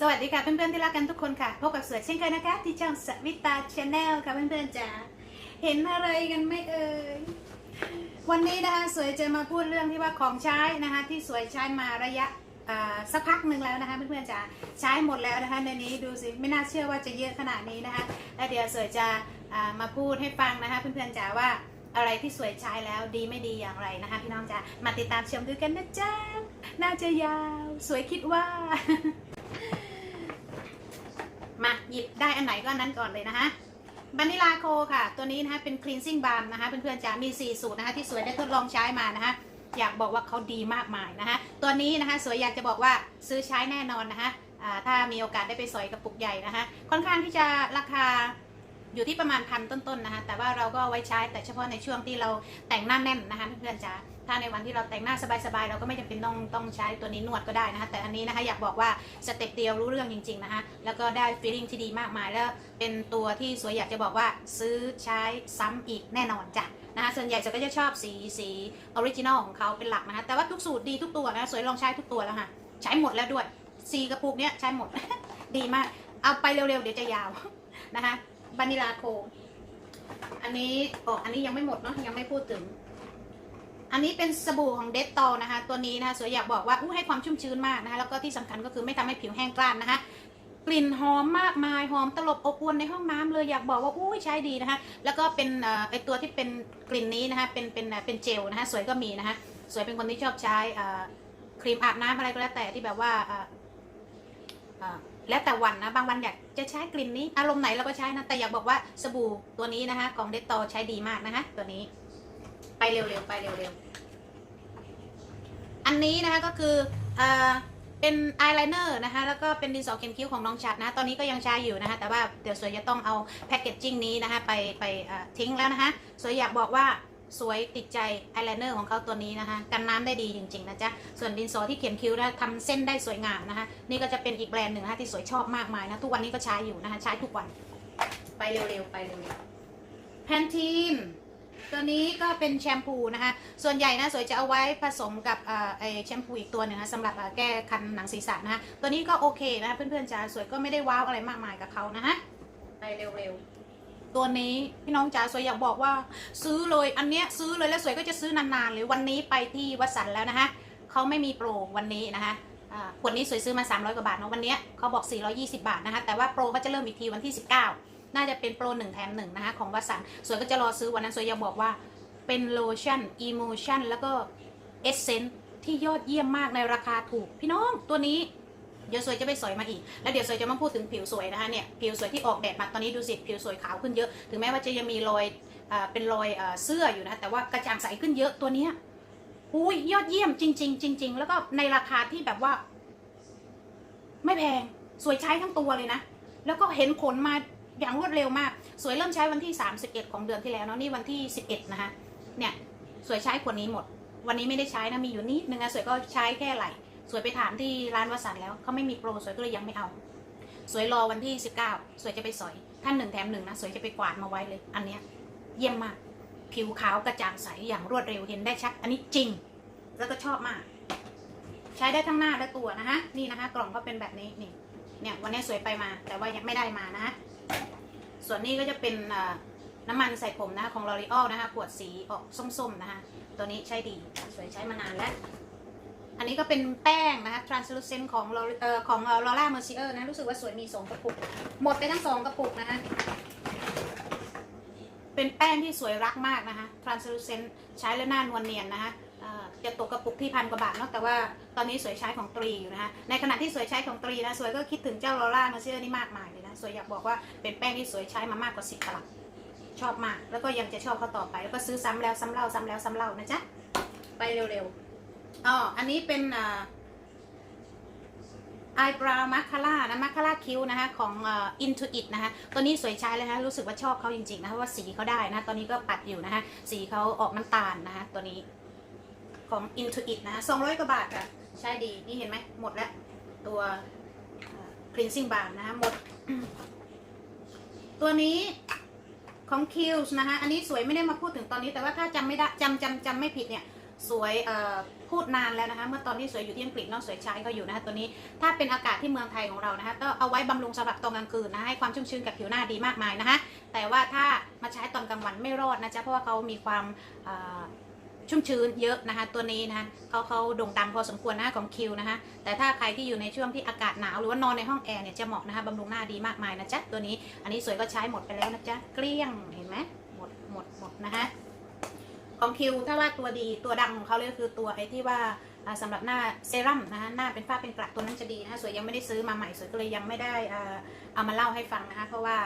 สวัสดีค่ะเพื่อนๆที่รักกันทุกคนค่ะ พบกับสวยเช่นเคยนะคะ ที่ช่องสวิตาชาแนลค่ะเพื่อนๆจ๋าเห็นอะไรกันไหมเอ่ยวันนี้นะคะสวยจะมาพูดเรื่องที่ว่าของใช้นะคะที่สวยใช้มาระยะสักพักหนึ่งแล้วนะคะเพื่อนๆจ๋าใช้หมดแล้วนะคะในนี้ดูสิไม่น่าเชื่อว่าจะเยอะขนาดนี้นะคะแล้วเดี๋ยวสวยจะมาพูดให้ฟังนะคะเพื่อนๆจ๋าว่าอะไรที่สวยใช้แล้วดีไม่ดีอย่างไรนะคะพี่น้องจ๋ามาติดตามชมดูกันนะจ๊ะน่าจะยาว สวยคิดว่า มาหยิบได้อันไหนก็อันนั้นก่อนเลยนะคะบานิลาโคค่ะ ตัวนี้นะคะเป็น cleansing balm นะคะเพื่อนๆจะมี 4 สูตรนะคะที่สวยได้ทดลองใช้มานะคะอยากบอกว่าเขาดีมากมายนะคะตัวนี้นะคะสวยอยากจะบอกว่าซื้อใช้แน่นอนนะคะถ้ามีโอกาสได้ไปสอยกระปุกใหญ่นะคะค่อนข้างที่จะราคาอยู่ที่ประมาณพันต้นๆนะคะแต่ว่าเราก็เอาไว้ใช้แต่เฉพาะในช่วงที่เราแต่งหน้าแน่นนะคะเพื่อนๆจ๋า ถ้าในวันที่เราแต่งหน้าสบายๆเราก็ไม่จำเป็นต้องต้องใช้ตัวนี้นวดก็ได้นะคะ แต่อันนี้นะคะอยากบอกว่าสเต็ปเดียวรู้เรื่องจริง ๆ นะคะแล้วก็ได้ฟีลลิ่งที่ดีมากมายแล้วเป็นตัวที่สวยอยากจะบอกว่าซื้อใช้ซ้ำอีกแน่นอนจ้ะนะคะส่วนใหญ่สวยก็จะชอบสีสีออริจินอลของเขาเป็นหลักนะคะแต่ว่าทุกสูตรดีทุกตัวนะสวยลองใช้ทุกตัวแล้วค่ะใช้หมดแล้วด้วยสีกระปุกเนี้ยใช้หมด ดีมาก เอาไปเร็วๆ เดี๋ยวจะยาวนะคะบานิลาโค อันนี้โอ้อันนี้ยังไม่หมดเนาะยังไม่พูดถึง อันนี้เป็นสบู่ของเดตตนะคะ ตัวนี้นะคะสวยอยากบอกว่าอู้ให้ความชุ่มชื้นมากนะคะแล้วก็ที่สำคัญก็คือไม่ทำให้ผิวแห้งกร้านนะคะกลิ่นหอมมากมายหอมตลบอบอวนในห้องน้ำเลยอยากบอกว่าอู้ใช้ดีนะคะแล้วก็เป็นไอตัวที่เป็นกลิ่นนี้นะคะเป็นเป็นเป็นเจลนะคะสวยก็มีนะคะสวยเป็นคนที่ชอบใช้ครีมอาบน้ำอะไรก็แล้วแต่ที่แบบว่าแล้วแต่วันนะบางวันอยากจะใช้กลิ่นนี้อารมณ์ไหนเราก็ใช้นะแต่อยากบอกว่าสบู่ตัวนี้นะคะของเดตตใช้ดีมากนะคะตัวนี้ ไปเร็วๆไปเร็วๆอันนี้นะคะก็คือเอ่อเป็นอายไลเนอร์นะคะแล้วก็เป็นดินสอเขียนคิ้วของน้องชัดนะตอนนี้ก็ยังใช้อยู่นะคะแต่ว่าเดี๋ยวสวยจะต้องเอาแพคเกจจิ้งนี้นะคะไปไปทิ้งแล้วนะคะสวยอยากบอกว่าสวยติดใจอายไลเนอร์ของเขาตัวนี้นะคะกันน้ำได้ดีจริงๆนะจ๊ะส่วนดินสอที่เขียนคิ้วนะทำเส้นได้สวยงามนะคะนี่ก็จะเป็นอีกแบรนด์หนึ่งนะคะที่สวยชอบมากมายนะทุกวันนี้ก็ใช้อยู่นะคะใช้ทุกวัน ไปเร็วๆไปเร็วๆแพนทีน ตัวนี้ก็เป็นแชมพูนะคะ ส่วนใหญ่นะสวยจะเอาไว้ผสมกับเอ่อไอแชมพูอีกตัวหนึงนะสำหรับเอ่อแก้คันหนังศีรษะนะคะตัวนี้ก็โอเคนะเพื่อนๆจ๋าสวยก็ไม่ได้ว้าวอะไรมากมายกับเขานะฮะไปเร็วๆตัวนี้พี่น้องจ๋าสวยอยากบอกว่า ซื้อเลยอันเนี้ยซื้อเลยแล้วสวยก็จะซื้อนานๆเลยวันนี้ไปที่วัดสันแล้วนะคะเขาไม่มีโปรวันนี้นะคะอ่าขวดนี้สวยซื้อมา 300 กว่าบาทเนาะวันเนี้ยเขาบอก 420 บาทนะคะแต่ว่าโปรก็จะเริ่มอีกทีวันที่ 19 น่าจะเป็นโปรหนึ่งแถมหนึ่งนะคะของวัสันสวยก็จะรอซื้อวันนั้นสวยยากบอกว่าเป็นโลชั่นอีโมชั่นแล้วก็เอเซนที่ยอดเยี่ยมมากในราคาถูก พี่น้องตัวนี้เดี๋ยวสวยจะไปสอยมาอีก แล้วเดี๋ยวสวยจะมาพูดถึงผิวสวยนะคะเนี่ยผิวสวยที่ออกแดดมาตอนนี้ดูสิผิวสวยขาวขึ้นเยอะ ถึงแม้ว่าจะยังมีรอยอเป็นรอยอเสื้ออยู่นะแต่ว่ากระจ่างใสขึ้นเยอะตัวนี้อุ้ยยอดเยี่ยมจริง ๆ จริง ๆ แล้วก็ในราคาที่แบบว่า ไม่แพงสวยใช้ทั้งตัวเลยนะ แล้วก็เห็นผลมา อย่างรวดเร็วมาก สวยเริ่มใช้วันที่ 31 ของเดือนที่แล้วเนาะนี่วันที่ 11 นะคะเนี่ยสวยใช้ขวดนี้หมด วันนี้ไม่ได้ใช้นะมีอยู่นิดนึงนะสวยก็ใช้แค่ไหลสวยไปถามที่ร้านวสันแล้วเขาไม่มีโปรสวยก็เลยยังไม่เอา สวยรอวันที่ 19 สวยจะไปสอย ท่านหนึ่งแถมหนึ่งนะสวยจะไปกวาดมาไว้เลย อันเนี้ยเยี่ยมมาก ผิวขาวกระจ่างใสอย่างรวดเร็วเห็นได้ชัด อันนี้จริง แล้วก็ชอบมาก ใช้ได้ทั้งหน้าและตัวนะคะนี่นะคะ กล่องก็เป็นแบบนี้นี่เนี่ยวันนี้สวยไปมาแต่ว่ายังไม่ได้มานะ ส่วนนี้ก็จะเป็นน้ำมันใส่ผมนะคะของ L'Oreal นะคะขวดสีออกส้มๆนะคะตัวนี้ใช้ดีสวยใช้มานานแล้ว อันนี้ก็เป็นแป้งนะคะ translucent ของเอ่อของ Laura Mercier นะรู้สึกว่าสวยมีสองกระปุก หมดไปทั้งสองกระปุกนะคะเป็นแป้งที่สวยรักมากนะคะ translucent ใช้แล้วหน้านวลเนียนนะคะจะตกกระปุกที่พันกว่าบาทเนาะแต่ว่าตอนนี้สวยใช้ของตรีอยู่นะคะในขณะที่สวยใช้ของตรีนะสวยก็คิดถึงเจ้า Laura Mercier นี่มากมาย นะสวยอยากบอกว่าเป็นแป้งที่สวยใช้มามากกว่าสิบตลับชอบมาก แล้วก็ยังจะชอบเขาต่อไป แล้วก็ซื้อซ้ำแล้วซ้ำเล่าซ้ำแล้วซ้ำเล่านะจ๊ะไปเร็วๆอ๋ออันนี้เป็นอ่า eyebrow mascara นะ mascara คิ้วนะคะของอ่อ Intuit นะคะตัวนี้สวยใช้เลยนะคะรู้สึกว่าชอบเขาจริงๆนะคะว่าสีเขาได้นะ ตอนนี้ก็ปัดอยู่นะคะสีเขาออกน้ำตาลนะคะตัวนี้ของ Intuit นะคะ200กว่าบาทค่ะใช้ดี นี่เห็นไหมหมดแล้ว ตัวเอ่อ cleansing bar นะคะหมด ตัวนี้ของ Kills นะคะ อันนี้สวยไม่ได้มาพูดถึงตอนนี้ แต่ว่าถ้าจำไม่ได้จำจำจำไม่ผิดเนี่ย สวยพูดนานแล้วนะคะ เมื่อตอนที่สวยอยู่ที่อังกฤษน้องสวยใช้เขาอยู่นะคะตัวนี้ ถ้าเป็นอากาศที่เมืองไทยของเรานะคะ ก็เอาไว้บำรุงสำหรับตอนกลางคืนนะ ให้ความชุ่มชื้นกับผิวหน้าดีมากมายนะคะ แต่ว่าถ้ามาใช้ตอนกลางวันไม่รอดนะจ๊ะ เพราะว่าเขามีความ ชุ่มชื้นเยอะนะคะตัวนี้นะคะเขาเขาโด่งดังพอสมควรนะะของคิวนะคะแต่ถ้าใครที่อยู่ในช่วงที่อากาศหนาวหรือว่านอนในห้องแอร์เนี่ยจะเหมาะนะคะบำรุงหน้าดีมากมายนะจ๊ะตัวนี้อันนี้สวยก็ใช้หมดไปแล้วนะจ๊ะเกลี้ยงเห็นไหมหมดหมดหมดนะคะของคิวถ้าว่าตัวดีตัวดังของเขาเลยคือตัวไอ้ที่ว่าอ่าสำหรับหน้าเซรั่มนะคะหน้าเป็นฝ้าเป็นกระตัวนั้นจะดีนะคะสวยยังไม่ได้ซื้อมาใหม่สวยก็เลยยังไม่ได้เอามาเล่าให้ฟังนะคะเพราะว่า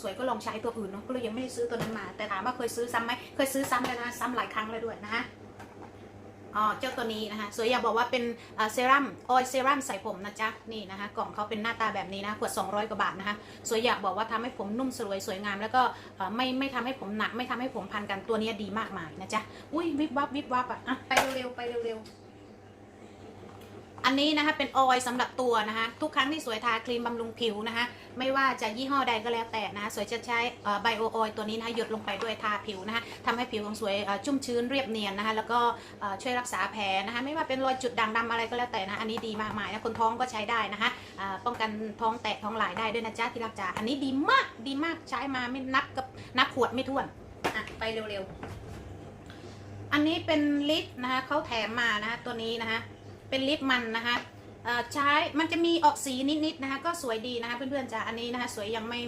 สวยก็ลองใช้ตัวอื่นเนาะก็เลยยังไม่ได้ซื้อตัวนั้นมา แต่ถามว่าเคยซื้อซ้ำไหมเคยซื้อซ้ำแล้วนะซ้ำหลายครั้งเลยด้วยนะคะอ๋อเจ้าตัวนี้นะคะสวยอยากบอกว่าเป็นเซรั่มออยเซรั่มใส่ผมนะจ๊ะนี่นะคะกล่องเขาเป็นหน้าตาแบบนี้นะขวด 200 กว่าบาทนะคะสวยอยากบอกว่าทำให้ผมนุ่มสวยสวยงาม แล้วก็ไม่ไม่ทำให้ผมหนัก ไม่ทำให้ผมพันกันตัวนี้ดีมากมายนะจ๊ะอุ้ยวิบวับวิบวับอะอะไปเร็วๆไปเร็วๆ อันนี้นะคะเป็นออยล์สำหรับตัวนะคะทุกครั้งที่สวยทาครีมบำรุงผิวนะคะไม่ว่าจะยี่ห้อใดก็แล้วแต่นะคะสวยจะใช้ไบโอออยล์ตัวนี้นะคะหยดลงไปด้วยทาผิวนะคะทำให้ผิวของสวยชุ่มชื้นเรียบเนียนนะคะแล้วก็ช่วยรักษาแผลนะคะไม่ว่าเป็นรอยจุดด่างดำอะไรก็แล้วแต่นะอันนี้ดีมากมายนะคนท้องก็ใช้ได้นะคะป้องกันท้องแตกท้องหลายได้ด้วยนะจ๊ะที่รักจ๋าอันนี้ดีมากดีมากใช้มาไม่นับกับนับขวดไม่ถ้วนอะไปเร็วๆอันนี้เป็นลิปนะคะเขาแถมมานะคะตัวนี้นะคะ เป็นลิปมันนะคะใช้มันจะมีออกสีนิดๆนะคะก็สวยดีนะคะเพื่อนๆจ๋าอันนี้นะคะสวยยังไม่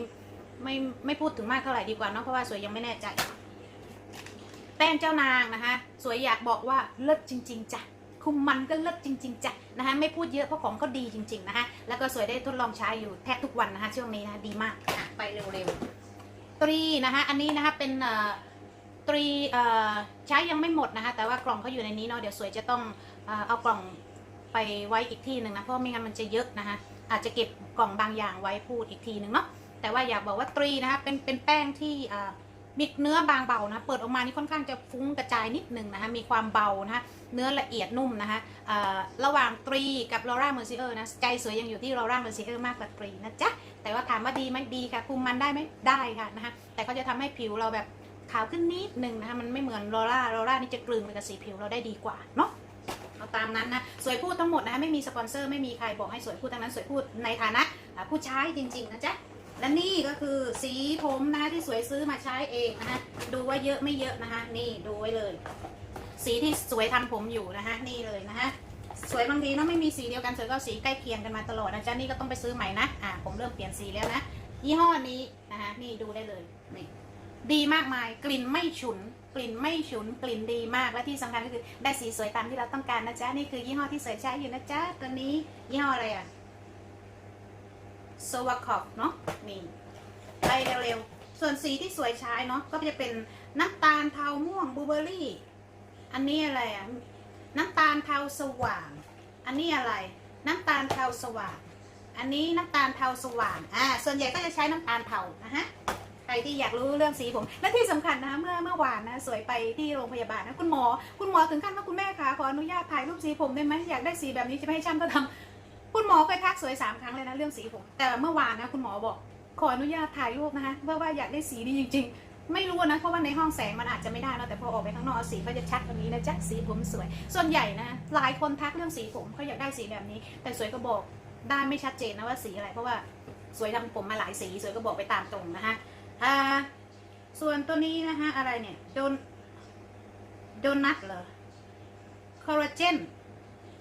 ไม่ไม่พูดถึงมากเท่าไหร่ดีกว่าเนาะเพราะว่าสวยยังไม่แน่ใจ แป้งเจ้านางนะคะ สวยอยากบอกว่าเลิศจริง ๆจ้ะคุมมันก็เลิศจริง ๆจ้ะนะคะไม่พูดเยอะเพราะของก็ดีจริง ๆนะคะ แล้วก็สวยได้ทดลองใช้อยู่แทบทุกวันนะคะช่วงนี้นะคะดีมากไปเร็วๆตรีนะคะอันนี้นะคะเป็นตรีใช้ยังไม่หมดนะคะ แต่ว่ากล่องเขาอยู่ในนี้เนาะเดี๋ยวสวยจะต้องเอากล่อง ไปไว้อีกที่หนึ่งนะ เพราะไม่งั้นมันจะเยอะนะคะ อาจจะเก็บกล่องบางอย่างไว้พูดอีกทีหนึ่งเนาะ แต่ว่าอยากบอกว่าตรีนะคะเป็นเป็นแป้งที่มีเนื้อบางเบานะ เปิดออกมานี่ค่อนข้างจะฟุ้งกระจายนิดนึงนะคะ มีความเบานะคะ เนื้อละเอียดนุ่มนะคะระหว่างตรีกับลอร่าเมอร์ซิเออร์นะ ใจสวยยังอยู่ที่ลอร่าเมอร์ซิเออร์มากกว่าตรีนะจ๊ะ แต่ว่าถามว่าดีไหมดีค่ะคุมมันได้ไหมได้ค่ะนะคะ แต่ก็จะทำให้ผิวเราแบบขาวขึ้นนิดนึงนะคะ มันไม่เหมือนลอร่าลอร่านี่จะกลืนไปกับสีผิวเราได้ดีกว่าเนาะ เอาตามนั้นนะสวยพูดทั้งหมดนะคะไม่มีสปอนเซอร์ไม่มีใครบอกให้สวยพูดทั้งนั้นสวยพูดในฐานะผู้ใช้จริงๆนะจ๊ะและนี่ก็คือสีผมนะที่สวยซื้อมาใช้เองนะคะดูว่าเยอะไม่เยอะนะคะนี่ดูไว้เลย สีที่สวยทำผมอยู่นะคะนี่เลยนะคะสวยบางทีเนาะไม่มีสีเดียวกันสวยก็สีใกล้เคียงกันมาตลอดนะจ๊ะนี่ก็ต้องไปซื้อใหม่นะอ่าผมเริ่มเปลี่ยนสีแล้วนะยี่ห้อนี้นะคะนี่ดูได้เลยนี่ดีมากมายกลิ่นไม่ฉุน ลิ่นไม่ฉุนกลิ่นดีมากและที่สำคัญก็คือได้สีสวยตามที่เราต้องการนะจ๊ะนี่คือยี่ห้อที่สวยใช้อยู่นะจ๊ะตัวนี้ยี่ห้ออะไรอะโซวาคอฟเนาะนี่ไปเร็วๆส่วนสีที่สวยใช้เนาะก็จะเป็นน้ำตาลเทาม่วงบลูเบอร์รี่ อันนี้อะไรอะน้ำตาลเทาสว่าง อันนี้อะไร น้ำตาลเทาสว่าง อันนี้น้ำตาลเทาสว่างอ่าส่วนใหญ่ก็จะใช้น้ำตาลเทานะฮะ ใครที่อยากรู้เรื่องสีผม และที่สำคัญนะเมื่อเมื่อวานนะสวยไปที่โรงพยาบาลนะคุณหมอ คุณหมอถึงขั้นว่าคุณแม่คะขออนุญาตถ่ายรูปสีผมได้ไหมอยากได้สีแบบนี้จะไม่ให้ช่างก็ทำคุณหมอเคยทักสวยสามครั้งเลยนะเรื่องสีผม แต่เมื่อวานนะคุณหมอบอก ขออนุญาตถ่ายรูปนะคะเพราะว่าอยากได้สีนี้จริง ๆไม่รู้นะเพราะว่าในห้องแสงมันอาจจะไม่ได้เนะแต่พอออกไปข้างนอกสีเขาจะชัดกว่านี้นะจ๊ะสีผมสวย ส่วนใหญ่นะหลายคนทักเรื่องสีผมเขาอยากได้สีแบบนี้ แต่สวยก็บอกได้ไม่ชัดเจนนะว่าสีอะไร เพราะว่าสวยทำผมมาหลายสี สวยก็บอกไปตามตรงนะคะ อ่า ส่วนตัวนี้นะคะอะไรเนี่ยโดนโดนัทเหรอคอลลาเจน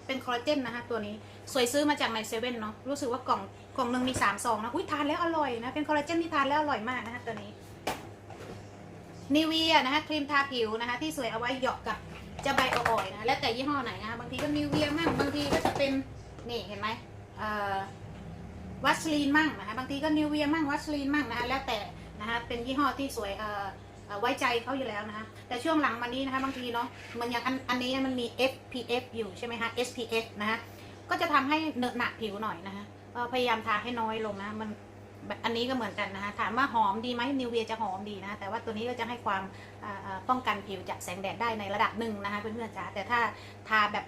เป็นคอลลาเจนนะคะตัวนี้สวยซื้อมาจากในเซเว่นเนาะรู้สึกว่ากล่องกล่องหนึ่งมีสามซองนะอุ้ยทานแล้วอร่อยนะเป็นคอลลาเจนที่ทานแล้วอร่อยมากนะคะตัวนี้นิเวียนะคะครีมทาผิวนะคะที่สวยเอาไว้เหยาะกับจะใบออยนะแล้วแต่ยี่ห้อไหนนะคะบางทีก็นิเวียมั่งบางทีก็จะเป็นนี่เห็นไหมเอ่อวัชลีนมั่งนะคะบางทีก็นิเวียมั่งวัชลีนมั่งนะคะแล้วแต่ นะคะ เป็นยี่ห้อที่สวยเอ่อเอ่อไว้ใจเขาอยู่แล้วนะคะ แต่ช่วงหลังมานี้นะคะบางทีเนาะมันอย่างอันอันนี้มันมี SPF อยู่ใช่ไหมคะ SPF นะคะก็จะทำให้เหนอะหนักผิวหน่อยนะคะพยายามทาให้น้อยลงนะมันแบบอันนี้ก็เหมือนกันนะคะถามว่าหอมดีไหมนิวเวียจะหอมดีนะแต่ว่าตัวนี้ก็จะให้ความอ่าอ่าป้องกันผิวจากแสงแดดได้ในระดับหนึ่งนะคะเพื่อนๆจ๋าแต่ถ้าทาแบบ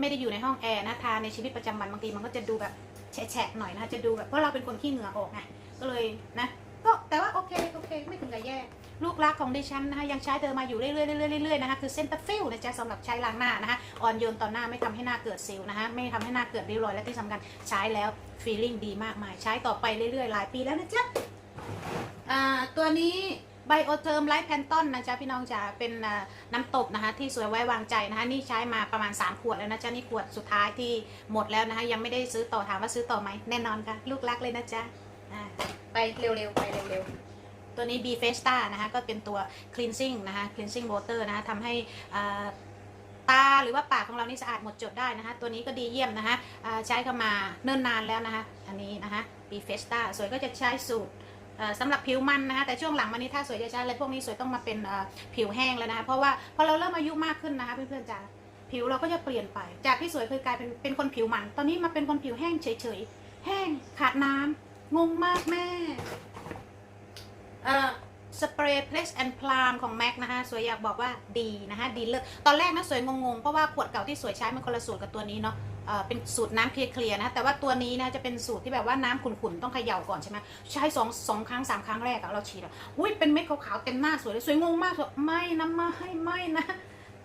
ไม่ได้อยู่ในห้องแอร์นะทาในชีวิตประจำวันบางทีมันก็จะดูแบบแฉะๆหน่อยนะคะจะดูแบบเพราะเราเป็นคนขี้เหงื่อออกไงก็เลยนะ ก็แต่ว่าโอเคโอเค ไม่ถึงกับแย่ ลูกรักของดิฉันนะคะยังใช้เธอมาอยู่เรื่อยๆเรื่อยๆเรื่อยๆนะคะคือเซนเตอร์ฟิลนะจ๊ะสำหรับใช้ล้างหน้านะคะอ่อนโยนต่อหน้าไม่ทำให้หน้าเกิดสิวนะคะไม่ทำให้หน้าเกิดริ้วรอยและที่สำคัญใช้แล้วฟีลลิ่งดีมากมายใช้ต่อไปเรื่อยๆหลายปีแล้วนะจ๊ะตัวนี้ไบโอเทอร์มไลท์แพนตอนนะจ๊ะพี่น้องจ๋าเป็นน้ำตบนะคะที่สวยไว้วางใจนะคะนี่ใช้มาประมาณ 3 ขวดแล้วนะจ๊ะนี่ขวดสุดท้ายที่หมดแล้วนะคะยังไม่ได้ซื้อต่อถามว่าซื้อต่อไหมแน่นอนค่ะลูกรักเลยนะจ๊ะ อ่าไปเร็วๆ ไปเร็วๆ ตัวนี้ B f e s t a นะคะก็เป็นตัว cleansing นะคะ cleansing water นะคะทำให้อ่าตาหรือว่าปากของเรานี่สะอาดหมดจดได้นะคะ ตัวนี้ก็ดีเยี่ยมนะคะอ่าใช้กันมาเนิ่นนานแล้วนะคะ อันนี้นะคะ B f e s t a สวยก็จะใช้สูตรสำหรับผิวมันนะคะแต่ช่วงหลังมานี้ถ้าสวยจะใช้อะไรพวกนี้สวยต้องมาเป็นผิวแห้งแล้วนะคะเพราะว่าพอเราเริ่มอายุมากขึ้นนะคะเพื่อนๆจ๋าผิวเราก็จะเปลี่ยนไป จากที่สวยเคยกลายเป็นเป็นคนผิวมัน ตอนนี้มาเป็นคนผิวแห้งเฉยๆแห้งขาดน้ำ งงมากแม่เอ่อสเปรย์เพลสแอนด์พลามของแม็กนะคะสวยอยากบอกว่าดีนะคะดีเลิศตอนแรกนะสวยงงๆ เพราะว่าขวดเก่าที่สวยใช้มันคนละสูตรกับตัวนี้เนาะเอ่อเป็นสูตรน้ำเคลียร์ๆนะ แต่ว่าตัวนี้นะจะเป็นสูตรที่แบบว่าน้ำขุ่นๆ ต้องเขย่าก่อนใช่ไหมใช้สองสองครั้งสามครั้งแรกอะเราฉีดอะอุ้ยเป็นเม็ดขาวๆเต็มหน้าสวยเลย สวยงงมากสวยไม่นะไม่ไม่นะ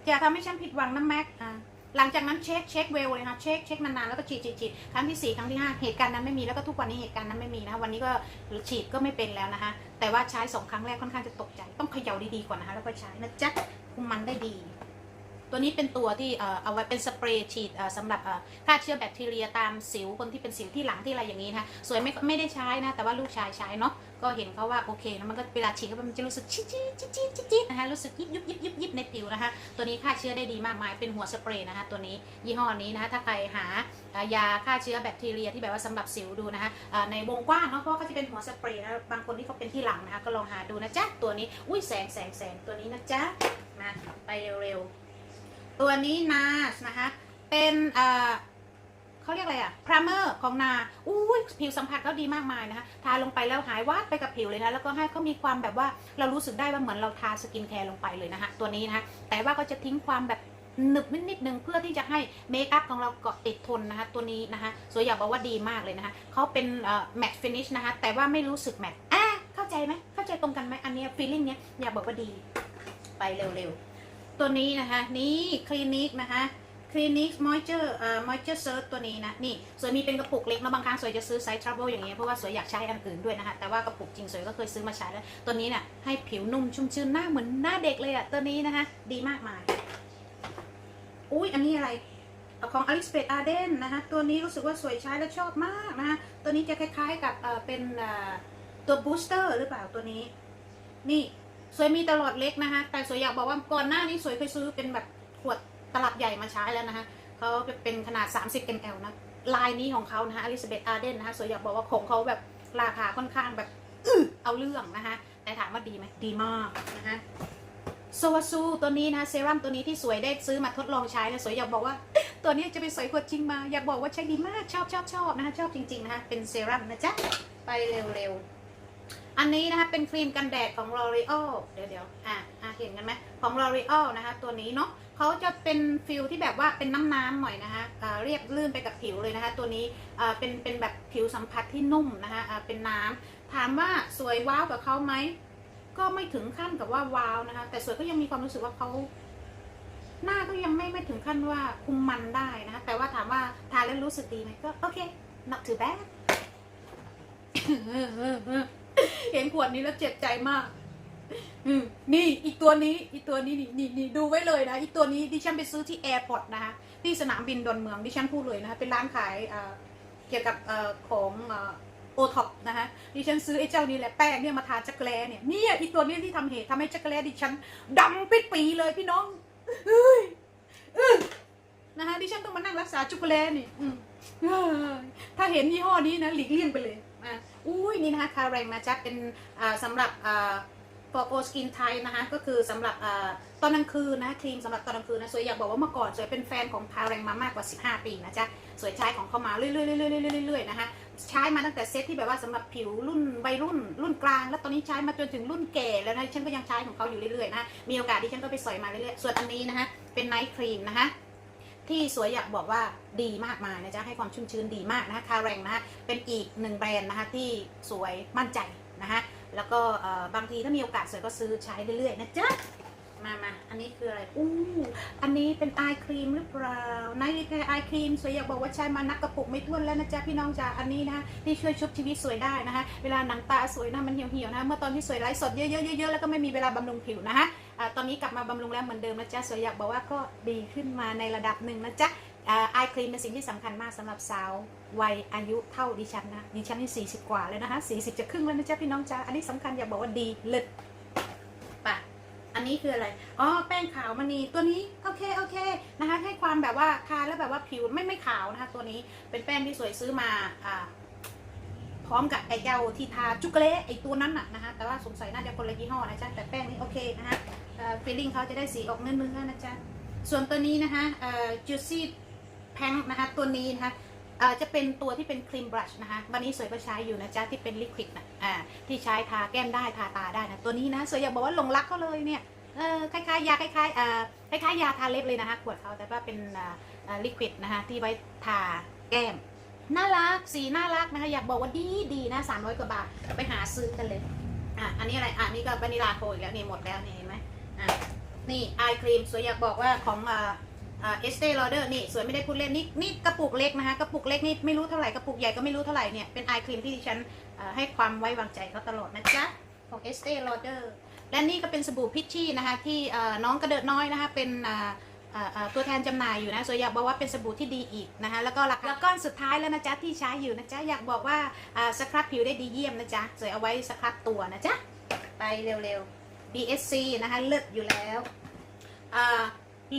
อย่าทำให้ฉันผิดหวังนะแม็กอะ หลังจากนั้นเช็คเช็คเวลเลยนะเช็คเช็คนานๆแล้วก็ฉีดฉีดฉีดครั้งที่สี่ครั้งที่ห้าเหตุการณ์นั้นไม่มีแล้วก็ทุกวันนี้เหตุการณ์นั้นไม่มีนะคะวันนี้ก็ฉีดก็ไม่เป็นแล้วนะคะ แต่ว่าใช้สองครั้งแรกค่อนข้างจะตกใจ ต้องเขย่าดีๆก่อนนะคะแล้วก็ใช้นะจ๊ะคุมมันได้ดี ตัวนี้เป็นตัวที่เอาไว้เป็นสเปรย์ฉีดเอ่อสำหรับฆ่าเชื้อแบคทีเรียตามสิวคนที่เป็นสิวที่หลังที่อะไรอย่างนี้นะคะสวยไม่ไม่ได้ใช้นะ แต่ว่าลูกชายใช้เนาะก็เห็นเขาว่าโอเคนะมันก็เวลาฉีดก็มันจะรู้สึกจิ๊ดจิ๊ดจิ๊ดจิ๊ดจิ๊ดจิ๊ดนะคะรู้สึกยิบยิบยิบยิบยิบในผิวนะคะตัวนี้ฆ่าเชื้อได้ดีมากมายเป็นหัวสเปรย์นะคะตัวนี้ยี่ห้อนี้นะคะถ้าใครหายาฆ่าเชื้อแบคทีเรียที่แบบว่าสำหรับสิวดูนะคะในวงกว้างเนาะเพราะเขาจะเป็นหัวสเปรย์นะบางคนที่เขาเป็นที่หลังนะคะก็ลองหาดูนะจ๊ะตัวนี้อุ้ยแสงแสงแสงตัวนี้นะจ๊ะมาไปเร็วๆ ตัวนี้นาสนะคะ เป็นเอ่อเขาเรียกอะไรอะพรามเมอร์ของนาอุ้ยผิวสัมผัสเขาดีมากมายนะคะ ทาลงไปแล้วหายวาดไปกับผิวเลยนะ แล้วก็ให้เขามีความแบบว่าเรารู้สึกได้ว่าเหมือนเราทาสกินแคร์ลงไปเลยนะคะ ตัวนี้นะคะ แต่ว่าก็จะทิ้งความแบบหนึบนิดนิดนึงเพื่อที่จะให้เมคอัพของเราเกาะติดทนนะคะ ตัวนี้นะคะสวยอยากบอกว่าดีมากเลยนะคะเขาเป็นแมตต์ฟินิชนะคะ แต่ว่าไม่รู้สึกแมตต์อะเข้าใจไหมเข้าใจตรงกันไหมอันนี้ฟีลลิ่งเนี้ยอยากบอกว่าดีไปเร็วๆ ตัวนี้นะคะ นี่คลินิกนะคะคลินิกมอยเจอร์เอ่อมอยเจอร์เซิร์ตัวนี้นะ นี่สวยมีเป็นกระปุกเล็กนะบางครั้งสวยจะซื้อไซส์ทรั b เบิลอย่างเงี้ยเพราะว่าสวยอยากใช้อันอื่นด้วยนะคะ แต่ว่ากระปุกจริงสวยก็เคยซื้อมาใช้แล้ว ตัวนี้เนี่ยให้ผิวนุ่มชุ่มชื้นหน้าเหมือนหน้าเด็กเลยอะตัวนี้นะคะ ดีมากมาย อุ้ยอันนี้อะไรของอลิสเบตอาร์เดนนะคะ ตัวนี้รู้สึกว่าสวยใช้และชอบมากนะคะ ตัวนี้จะคล้ายๆกับเอ่อเป็นเอ่อตัวบูสเตอร์หรือเปล่าตัวนี้ นี่ สวยมีตลอดเล็กนะคะ แต่สวยอยากบอกว่าก่อนหน้านี้สวยเคยซื้อเป็นแบบขวดตลับใหญ่มาใช้แล้วนะคะเขาเป็นขนาด 30 ml นะ ลายนี้ของเขานะคะอลิซาเบธอาร์เดนนะคะสวยอยากบอกว่าของเขาแบบราคาค่อนข้างแบบอื้อเอาเรื่องนะคะ แต่ถามว่าดีไหมดีมากนะคะโซวาซูตัวนี้นะคะเซรั่มตัวนี้ที่สวยได้ซื้อมาทดลองใช้นะสวยอยากบอกว่า ตัวนี้จะเป็นสวยกว่าจริงมา อยากบอกว่าใช้ดีมากชอบชอบชอบนะคะชอบจริงๆนะคะเป็นเซรั่มนะจ๊ะไปเร็วๆ อันนี้นะคะเป็นครีมกันแดดของ L'Oreal เดี๋ยวเดี๋ยวอะอะเห็นกันไหมของ L'Oreal นะคะ ตัวนี้เนาะเขาจะเป็นฟิลที่แบบว่าเป็นน้ำน้ำๆหน่อยนะคะอ่าเรียบลื่นไปกับผิวเลยนะคะ ตัวนี้อ่าเป็นเป็นแบบผิวสัมผัสที่นุ่มนะคะอ่าเป็นน้ำถามว่าสวยว้าวกับเขาไหมก็ไม่ถึงขั้นกับว่าว้าวนะคะ แต่สวยก็ยังมีความรู้สึกว่าเขาหน้าก็ยังไม่ไม่ถึงขั้นว่าคุมมันได้นะคะแต่ว่าถามว่าทานแล้วรู้สึกดีไหมก็โอเค not too bad เห็นขวดนี้แล้วเจ็บใจมากนี่อีกตัวนี้อีกตัวนี้นี่นี่นี่ดูไว้เลยนะอีกตัวนี้ดิฉันไปซื้อที่แอร์พอร์ตนะคะที่สนามบินดอนเมืองดิฉันพูดเลยนะคะเป็นร้านขายเกี่ยวกับของโอท็อปนะคะดิฉันซื้อไอ้เจ้านี้แหละแป้งเนี่ยมาทาจักรแลเนี่ยเนี่ยอีกตัวนี้ที่ทำเหตุทำให้จักรแลดิฉันดำปิดปีเลยพี่น้องเอ้ยนะคะดิฉันต้องมานั่งรักษาจักรแลนี่ถ้าเห็นยี่ห้อนี้นะหลีกเลี่ยงไปเลย อะอุ้ยนี่นะคะคาแรงนะจ๊ะเป็นอ่าสำหรับอ่าฟอร์โอสกินไทยนะคะก็คือสำหรับตอนกลางคืนนะครีมสำหรับตอนกลางคืนนะสวยอยากบอกว่าเมื่อก่อนสวยเป็นแฟนของพาแรงมามากกว่า 15 ปีนะจ๊ะสวยใช้ของเขามาเรื่อยๆเรื่อยๆเรื่อยๆนะคะใช้มาตั้งแต่เซตที่แบบว่าสำหรับผิวรุ่นวัยรุ่น รุ่นกลาง แล้วตอนนี้ใช้มาจนถึงรุ่นแก่แล้วนะฉันก็ยังใช้ของเขาอยู่เรื่อยๆนะมีโอกาสที่ฉันก็ไปสอยมาเรื่อยๆส่วนอันนี้นะคะเป็นไนท์ครีมนะคะ ที่สวยอยากบอกว่าดีมากมายนะจ๊ะให้ความชุ่มชื้นดีมากนะคะคาแรงนะคะเป็นอีกหนึ่งแบรนด์นะคะที่สวยมั่นใจนะคะแล้วก็บางทีถ้ามีโอกาสสวยก็ซื้อใช้เรื่อยๆนะจ๊ะมามาอันนี้คืออะไร อู้ อันนี้เป็นไอครีมหรือเปล่าไนท์รีแพร์ไอครีมสวยอยากบอกว่าใช้มานักกระปุกไม่ท้วนแล้วนะจ๊ะพี่น้องจ๋า อันนี้นะคะที่ช่วยชุบชีวิตสวยได้นะคะ เวลาหนังตาสวยนะมันเหี่ยวๆนะ เมื่อตอนที่สวยไลฟ์สดเยอะๆเยอะๆแล้วก็ไม่มีเวลาบำรุงผิวนะคะ อตอนนี้กลับมาบำรุงแล้วเหมือนเดิมนะจ๊ะสวยอยากบอกว่าก็ดีขึ้นมาในระดับหนึ่งนะจ๊ะไอครีมเป็นสิ่งที่สำคัญมากสำหรับสาววัยอายุเท่าดิฉันนะดิฉันนี่40 กว่าเลยนะคะ40 จะครึ่งแล้วนะจ๊ะพี่น้องจ๋าอันนี้สำคัญอยากบอกว่าดีเลิศปะอันนี้คืออะไรอ๋อแป้งขาวมณีตัวนี้โอเคโอเคนะคะให้ความแบบว่าทาแล้วแบบว่าผิวไม่ไม่ขาวนะคะตัวนี้เป็นแป้งที่สวยซื้อมาอ่าพร้อมกับไอ้เจ้าที่ทาจุกเละไอ้ตัวนั้นน่ะนะคะแต่ว่าสงสัยน่าจะคนละยี่ห้อนะจ๊ะแต่แป้งนี้โอเคนะคะ ฟีลลิ่งเขาจะได้สีออกเนื้อๆนะจ๊ะ ส่วนตัวนี้นะคะเอ่อ juicy pan นะคะตัวนี้นะคะจะเป็นตัวที่เป็นครีมบลัชนะคะวันนี้สวยก็ใช้อยู่นะจ๊ะที่เป็นลิควิดนะอ่าที่ใช้ทาแก้มได้ทาตาได้นะตัวนี้นะสวยอยากบอกว่าหลงรักเขาเลยเนี่ยเออคล้ายๆยาคล้ายๆเอ่อคล้ายๆยาทาเล็บเลยนะคะขวดเขาแต่ว่าเป็นลิควิดนะคะที่ไว้ทาแก้มน่ารักสีน่ารักนะคะอยากบอกว่าดีดีนะสามร้อยกว่าบาทไปหาซื้อกันเลยอะอันนี้อะไรอะนี่ก็วานิลาโคอีกแล้วนี่หมดแล้วนี่เห็นไหม นี่ไอครีมสวยอยากบอกว่าของอ่าอ่าเอสเตลอเดอร์นี่สวยไม่ได้พูดเล่นนี่นี่กระปุกเล็กนะคะกระปุกเล็กนี่ไม่รู้เท่าไหร่กระปุกใหญ่ก็ไม่รู้เท่าไหร่เนี่ยเป็นไอครีมที่ดิฉันให้ความไว้วางใจเขาตลอดนะจ๊ะของเอสเตลอเดอร์และนี่ก็เป็นสบู่พิชชี่นะคะที่น้องกระเดิดน้อยนะคะเป็นตัวแทนจำหน่ายอยู่นะสวยอยากบอกว่าเป็นสบู่ที่ดีอีกนะคะแล้วก็ราคาแล้วก้อนสุดท้ายแล้วนะจ๊ะที่ใช้อยู่นะจ๊ะอยากบอกว่าสครับผิวได้ดีเยี่ยมนะจ๊ะสวยเอาไว้สครับตัวนะจ๊ะไปเร็วๆ BSC นะคะเลิศอยู่แล้ว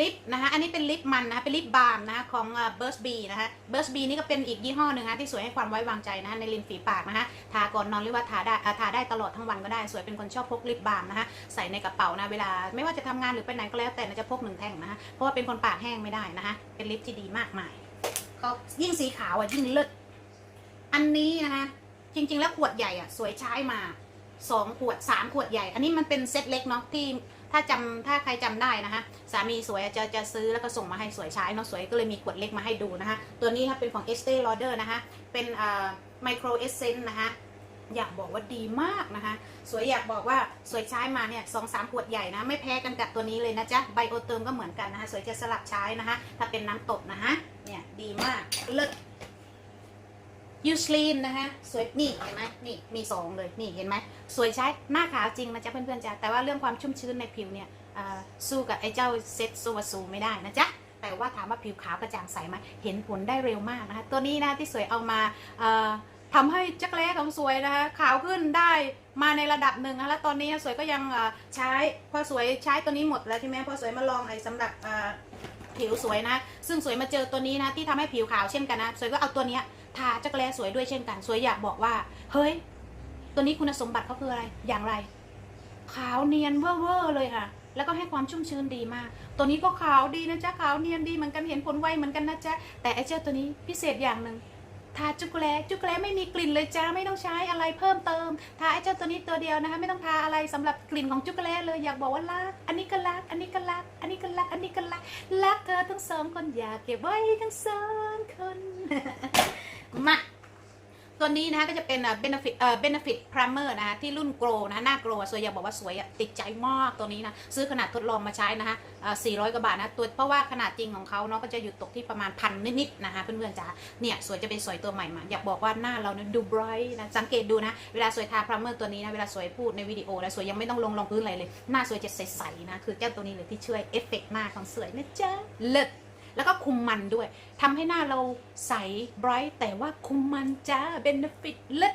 ลิปนะคะอันนี้เป็นลิปมันนะคะเป็นลิปบาล์มนะคะของเบิร์สบีนะคะเบิร์สบีนี่ก็เป็นอีกยี่ห้อหนึ่งนะะที่สวยให้ความไว้วางใจนะคะในริมฝีปากนะคะทาก่อนนอนหรือว่าทาได้ทาได้ตลอดทั้งวันก็ได้ สวยเป็นคนชอบพกลิปบาล์มนะคะใส่ในกระเป๋านะเวลาไม่ว่าจะทำงานหรือไปไหนก็แล้วแต่จะพกหนึ่งแท่งนะคะเพราะว่าเป็นคนปากแห้งไม่ได้นะคะเป็นลิปที่ดีมากมายก็ยิ่งสีขาวอะยิ่งเลิศอันนี้นะคะจริง ๆ แล้วขวดใหญ่อะสวยใช้มา สองขวดสามขวดใหญ่ อันนี้มันเป็นเซตเล็กเนาะที่ถ้าจำถ้าใครจำได้นะคะสามีสวยจะจะซื้อแล้วก็ส่งมาให้สวยใช้เนาะสวยก็เลยมีขวดเล็กมาให้ดูนะคะตัวนี้นะเป็นของ Estee Lauder นะคะเป็นเอ่า micro essence นะคะอยากบอกว่าดีมากนะคะ สวยอยากบอกว่าสวยใช้มาเนี่ยสองสามขวดใหญ่นะ ไม่แพ้กันกับตัวนี้เลยนะจ๊ะไบโอเติมก็เหมือนกันนะคะ สวยจะสลับใช้นะคะ ถ้าเป็นน้ำตบนะคะเนี่ยดีมากเลิศ ยูสลีนนะคะสวยนี่เห็นไหมนี่มีสองเลยนี่เห็นไหมสวยใช้หน้าขาวจริงนะจ๊ะเพื่อนๆจ้ะแต่ว่าเรื่องความชุ่มชื้นในผิวเนี่ยสู้กับไอ้เจ้าเซตโซวาซูไม่ได้นะจ๊ะแต่ว่าถามว่าผิวขาวกระจ่างใสไหมเห็นผลได้เร็วมากนะคะตัวนี้นะที่สวยเอามาทำให้จักรแล้ของสวยนะคะขาวขึ้นได้มาในระดับหนึ่งนะแล้วตอนนี้สวยก็ยังใช้พอสวยใช้ตัวนี้หมดแล้วใช่ไหมพอสวยมาลองไอ้สำหรับผิวสวยนะ ซึ่งสวยมาเจอตัวนี้นะที่ทำให้ผิวขาวเช่นกันนะสวยก็เอาตัวเนี้ย ทาจักรแล้สวยด้วยเช่นกัน สวยอยากบอกว่า เฮ้ย ตัวนี้คุณสมบัติเขาคืออะไร อย่างไร ขาวเนียนเว่อร์เลยค่ะ แล้วก็ให้ความชุ่มชื้นดีมาก ตัวนี้ก็ขาวดีนะจ๊ะ ขาวเนียนดีเหมือนกัน เห็นผลไวเหมือนกันนะจ๊ะ แต่ไอเจ้าตัวนี้พิเศษอย่างหนึ่งทาจุกแลจุกแลไม่มีกลิ่นเลยจ้าไม่ต้องใช้อะไรเพิ่มเติมทาไอ้เจ้าตัวนี้ตัวเดียวนะคะ ไม่ต้องทาอะไรสำหรับกลิ่นของจุกแลเลยอยากบอกว่ารักอันนี้ก็รักอันนี้ก็รักอันนี้ก็รักอันนี้ก็รักรักเธอทั้งสองคนอยากเก็บไว้ทั้งสองคน มาตัวนี้นะคะก็จะเป็นเอ่อ benefit เอ่อ benefit primer นะคะที่รุ่นโกลนะหน้าโกลสวยอยากบอกว่าสวยติดใจมากตัวนี้นะซื้อขนาดทดลองมาใช้นะคะเอ่อ400กว่าบาทนะตัวเพราะว่าขนาดจริงของเขาเนาะก็จะอยู่ตกที่ประมาณพันนิดๆนะคะเพื่อนๆจ๋าเนี่ยสวยจะเป็นสวยตัวใหม่มาอยากบอกว่าหน้าเราเนี่ยดูไบรท์นะสังเกตดูนะเวลาสวยทา primer ตัวนี้นะเวลาสวยพูดในวิดีโอแล้วสวยยังไม่ต้องลงรองพื้นอะไรเลย หน้าสวยจะใสๆนะคือเจ้าตัวนี้เลยที่ช่วยเอฟเฟกต์หน้าของสวยนะจ๊ะเลิศ แล้วก็คุมมันด้วยทำให้หน้าเราใสไบรท์แต่ว่าคุมมันจ้าเบนฟิตเลิศ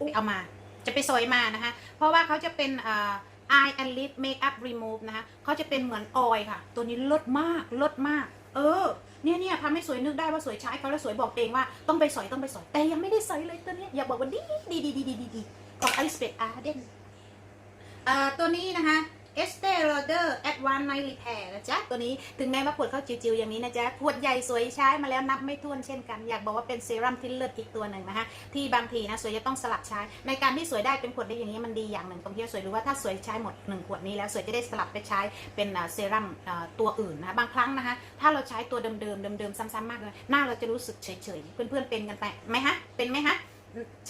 อุ๊ยเอามา จะไปสวยมานะคะ เพราะว่าเขาจะเป็นอ่า eye and lip makeup remove นะคะเขาจะเป็นเหมือนออยค่ะ ตัวนี้ลดมากลดมาก เออ เนี่ยเนี่ยทำให้สวยนึกได้ว่าสวยใช้เขาแล้วสวยบอกเองว่าต้องไปสอยต้องไปสอย แต่ยังไม่ได้สอยเลยตัวนี้อย่าบอกว่าดีดีดีดีดีดีของ Elizabeth Arden อ่าตัวนี้นะคะ Estee Lauder Advanced Night Repair นะจ๊ะ ตัวนี้ถึงแม้ว่าขวดเขาจิ๋วๆอย่างนี้นะจ๊ะ ขวดใหญ่สวยใช้มาแล้วนับไม่ถ้วนเช่นกัน อยากบอกว่าเป็นเซรั่มที่เลิศอีกตัวหนึ่งนะคะที่บางทีนะสวยจะต้องสลับใช้ ในการที่สวยได้เป็นขวดได้อย่างนี้มันดีอย่างหนึ่งตรงที่สวยรู้ว่าถ้าสวยใช้หมดหนึ่งขวดนี้แล้วสวยจะได้สลับไปใช้เป็นเซรั่มตัวอื่นนะะบางครั้งนะคะถ้าเราใช้ตัวเดิมๆเดิมๆซ้ำๆมากเลยหน้าเราจะรู้สึกเฉยๆเพื่อนๆเป็นกันไปไหมฮะเป็นไหมฮะ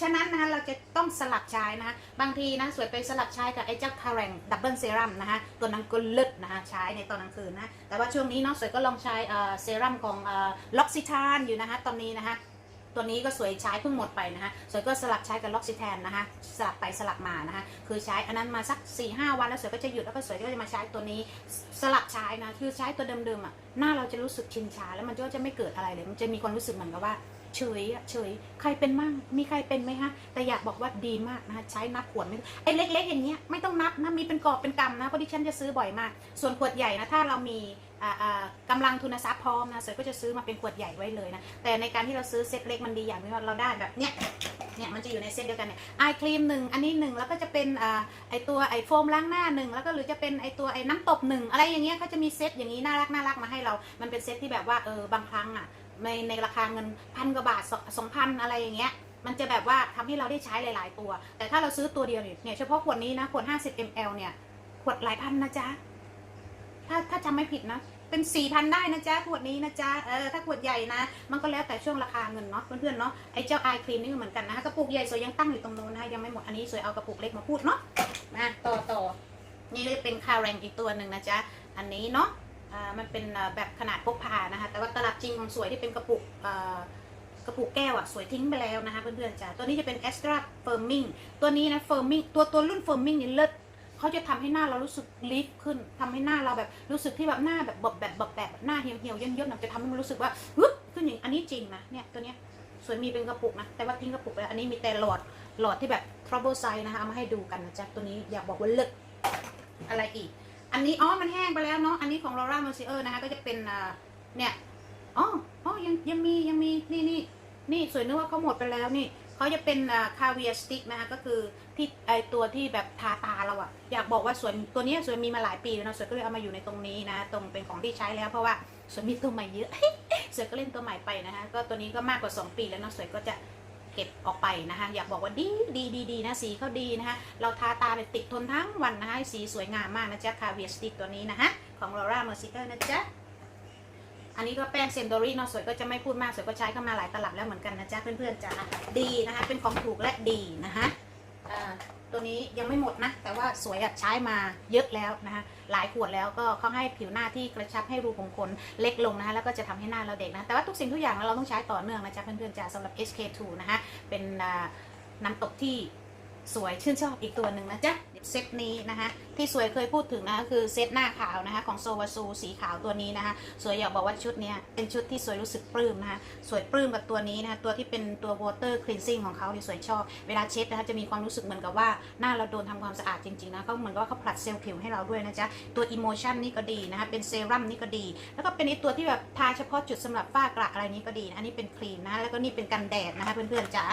ฉะนั้นนะคะเราจะต้องสลับใช้นะคะบางทีนะสวยไปสลับใช้กับไอ้เจ้าคาแรงดับเบิลเซรั่มนะคะตัวนั้นก็เลิศนะคะใช้ในตอนกลางคืนนะแต่ว่าช่วงนี้เนาะสวยก็ลองใช้เอ่อเซรั่มของล็อกซิทานอยู่นะคะตอนนี้นะคะตัวนี้ก็สวยใช้เพิ่งหมดไปนะคะสวยก็สลับใช้กับล็อกซิแทนนะคะ สลับไปสลับมานะคะ คือใช้อันนั้นมาสัก4ี่หวันแล้วสวยก็จะหยุดแล้วก็สวยก็จะมาใช้ตัวนี้สลับใช้นะ คือใช้ตัวเดิมๆอะ หน้าเราจะรู้สึกชินชาแล้วมันก็จะไม่เกิดอะไรเลย มันจะมีความรู้สึกเหมือนกับว่า เฉยอะเฉย ใครเป็นมั่งมีใครเป็นไหมฮะ แต่อยากบอกว่าดีมากนะคะใช้นับขวดไม่ไอ้เล็ก ๆ อย่างเงี้ยไม่ต้องนับนะมีเป็นกอบเป็นกำนะเพราะที่ฉันจะซื้อบ่อยมาก ส่วนขวดใหญ่นะถ้าเรามีอ่าอ่ากำลังทุนทรัพย์พร้อมนะเสวยก็จะซื้อมาเป็นขวดใหญ่ไว้เลยนะแต่ในการที่เราซื้อเซตเล็กมันดีอย่างที่ว่าเราได้แบบเนี้ยเนี่ยมันจะอยู่ในเซตเดียวกันเนี่ยไอครีมหนึ่งอันนี้หนึ่งแล้วก็จะเป็นอ่าไอตัวไอโฟมล้างหน้าหนึ่งแล้วก็หรือจะเป็นไอตัวไอน้ำตบหนึ่งอะไรอย่างเงี้ยเขาจะมีเซตอย่างนี้น่ารักน่ารักมาให้เรา มันเป็นเซตที่แบบว่าเออบางครั้งอะ ในในราคาเงินพันกว่าบาทสองพันอะไรอย่างเงี้ยมันจะแบบว่าทำให้เราได้ใช้หลาย ๆ ตัว แต่ถ้าเราซื้อตัวเดียวเนี่ยเฉพาะขวดนี้นะขวด 50 ml เนี่ยขวดหลายพันนะจ๊ะถ้าถ้าจำไม่ผิดนะเป็น4ี่พันได้นะจ๊ะขวดนี้นะจ๊ะเออถ้าขวดใหญ่นะ มันก็แล้วแต่ช่วงราคาเงินเนาะเพื่อนๆเนาะไอ้เจ้าไอครีมนี่เหมือนกันนะคะกระปุกใหญ่สวยยังตั้งอยู่ตรงโน้นนะยังไม่หมดอันนี้สวยเอากระปุกเล็กมาพูดเนาะมาต่อต่อนี่เลยเป็นคาแรงอีกตัวหนึ่งนะจ๊ะอันนี้เนาะ มันเป็นแบบขนาดพกพานะคะ แต่ว่าตลับจริงของสวยที่เป็นกระปุกกระปุกแก้วอะสวยทิ้งไปแล้วนะคะเพื่อนๆจ้ะตัวนี้จะเป็น extra firming ตัวนี้นะ firming ตัวตัวรุ่น firming นี่เลิศเขาจะทำให้หน้าเรารู้สึกลิฟขึ้นทำให้หน้าเราแบบรู้สึกที่แบบหน้าแบบบบแบบแบบแบบหน้าเหี่ยวเหี่ยวๆย่นย่นจะทำให้มันรู้สึกว่าฮึบขึ้นอย่างอันนี้จริงนะเนี่ยตัวเนี้ยสวยมีเป็นกระปุกนะแต่ว่าทิ้งกระปุกไปอันนี้มีแต่หลอดหลอดที่แบบ trouble size นะคะเอามาให้ดูกันนะจ๊ะตัวนี้อยากบอกว่าเลิศอะไรอีก อันนี้อ๋อมันแห้งไปแล้วเนาะอันนี้ของ Laura Mercier นะคะก็จะเป็นเนี่ยอ๋ออ๋อยังยังมียังมีนี่นี่นี่สวยนึกว่าเขาหมดไปแล้วนี่เขาจะเป็นอ่าคาเวียสติกนะคะก็คือที่ไอตัวที่แบบทาตาเราอะอยากบอกว่าสวยตัวนี้สวยมีมาหลายปีแล้วนะสวยก็เลยเอามาอยู่ในตรงนี้นะตรงเป็นของที่ใช้แล้วเพราะว่าสวยมีตัวใหม่เยอะสวยก็เล่นตัวใหม่ไปนะคะก็ตัวนี้ก็มากกว่า 2 ปีแล้วเนาะสวยก็จะ เก็บออกไปนะคะ อยากบอกว่าดีดีดีดีนะสีเขาดีนะคะ เราทาตาไปติดทนทั้งวันนะคะสีสวยงามมากนะจ๊ะคาเวียสติกตัวนี้นะคะของ Laura Mercier นะจ๊ะอันนี้ก็แป้งเซนโดรี่เนาะสวยก็จะไม่พูดมากสวยก็ใช้เข้ามาหลายตลับแล้วเหมือนกันนะจ๊ะเพื่อนๆจ้าดีนะคะเป็นของถูกและดีนะคะ ตัวนี้ยังไม่หมดนะ แต่ว่าสวยอะใช้มาเยอะแล้วนะคะหลายขวดแล้วก็เขาให้ผิวหน้าที่กระชับให้รูขุมขนเล็กลงนะคะแล้วก็จะทำให้หน้าเราเด็กนะ แต่ว่าทุกสิ่งทุกอย่างเราต้องใช้ต่อเนื่องนะจ๊ะเพื่อนๆจ้าสำหรับ HK2 นะคะเป็นน้ำตกที่ สวยชื่นชอบอีกตัวหนึ่งนะจ๊ะเซตนี้นะคะที่สวยเคยพูดถึงนะคือเซตหน้าขาวนะคะของโซวาซูสีขาวตัวนี้นะคะสวยอยากบอกว่าชุดนี้เป็นชุดที่สวยรู้สึกปลื้มนะคะสวยปลื้มกับตัวนี้นะคะตัวที่เป็นตัว water cleansing ของเขาที่สวยชอบ เวลาเช็ดนะคะจะมีความรู้สึกเหมือนกับว่าหน้าเราโดนทำความสะอาดจริงๆนะเขาเหมือนกับว่าเขาผลัดเซลล์ผิวให้เราด้วยนะจ๊ะตัว emotion นี่ก็ดีนะคะเป็นเซรั่มนี่ก็ดี แล้วก็เป็นไอตัวที่แบบทาเฉพาะจุดสำหรับฝ้ากระอะไรนี้ก็ดีนะอันนี้เป็นครีมนะแล้วก็นี่เป็นกันแดดนะคะเพื่อนๆจ๋า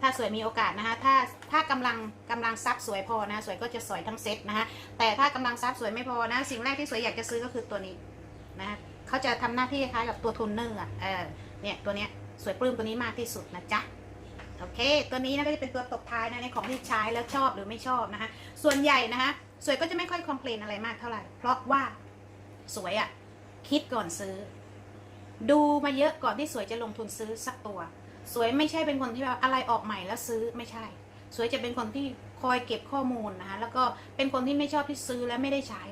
ถ้าสวยมีโอกาสนะคะถ้าถ้ากำลังกำลังซับสวยพอนะ สวยก็จะสวยทั้งเซตนะคะแต่ถ้ากำลังซับสวยไม่พอนะ สิ่งแรกที่สวยอยากจะซื้อก็คือตัวนี้นะะเขาจะทำหน้าที่คล้ายกับตัวโทนเนอร์อะเออเนี่ยตัวเนี้ยสวยปลื้มตัวนี้มากที่สุดนะจ๊ะโอเค ตัวนี้นะก็จะเป็นตัวตบท้ายนะในของที่ใช้แล้วชอบหรือไม่ชอบนะคะส่วนใหญ่นะคะสวยก็จะไม่ค่อยคอมเพลนอะไรมากเท่าไหร่ เพราะว่าสวยอะ่ะคิดก่อนซื้อ ดูมาเยอะก่อนที่สวยจะลงทุนซื้อสักตัว สวยไม่ใช่เป็นคนที่แบบอะไรออกใหม่แล้วซื้อไม่ใช่ สวยจะเป็นคนที่คอยเก็บข้อมูลนะคะแล้วก็เป็นคนที่ไม่ชอบที่ซื้อแล้วไม่ได้ใช้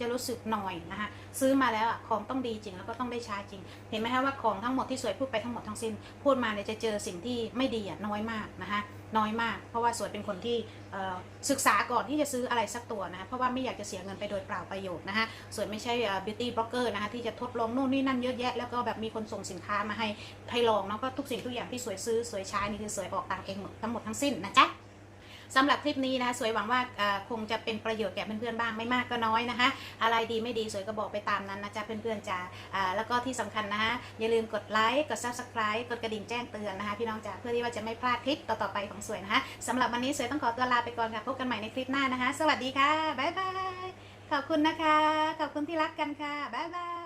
จะรู้สึกหน่อยนะคะซื้อมาแล้วอะของต้องดีจริงแล้วก็ต้องได้ใช้จริง เห็นไหมคะว่าของทั้งหมดที่สวยพูดไปทั้งหมดทั้งสิ้น พูดมาเนี่ยจะเจอสิ่งที่ไม่ดีน้อยมากนะคะน้อยมาก เพราะว่าสวยเป็นคนที่ศึกษาก่อนที่จะซื้ออะไรสักตัวนะะเพราะว่าไม่อยากจะเสียเงินไปโดยเปล่าประโยชน์นะคะสวยไม่ใช่ beauty blogger นะคะที่จะทดลองนู่นนี่นั่นเยอะแยะ แล้วก็แบบมีคนส่งสินค้ามาให้ให้ลองเนาะก็ทุกสิ่งทุกอย่างที่สวยซื้อสวยใช้นี่คือสวยออกตังเองหมดทั้งหมดทั้งสิ้นนะจ๊ะ สำหรับคลิปนี้นะคะสวยหวังว่าคงจะเป็นประโยชน์แก่เพื่อนๆบ้างไม่มากก็น้อยนะคะ อะไรดีไม่ดีสวยก็บอกไปตามนั้นนะจ๊ะเพื่อนๆจ้าแล้วก็ที่สำคัญนะคะอย่าลืมกดไลค์กด subscribe กดกระดิ่งแจ้งเตือนนะคะพี่น้องจ๋าเพื่อที่ว่าจะไม่พลาดคลิปต่อๆไปของสวยนะคะสำหรับวันนี้สวยต้องขอตัวลาไปก่อนค่ะพบกันใหม่ในคลิปหน้านะคะ สวัสดีค่ะบ๊ายบายขอบคุณนะคะ ขอบคุณที่รักกันค่ะบ๊ายบาย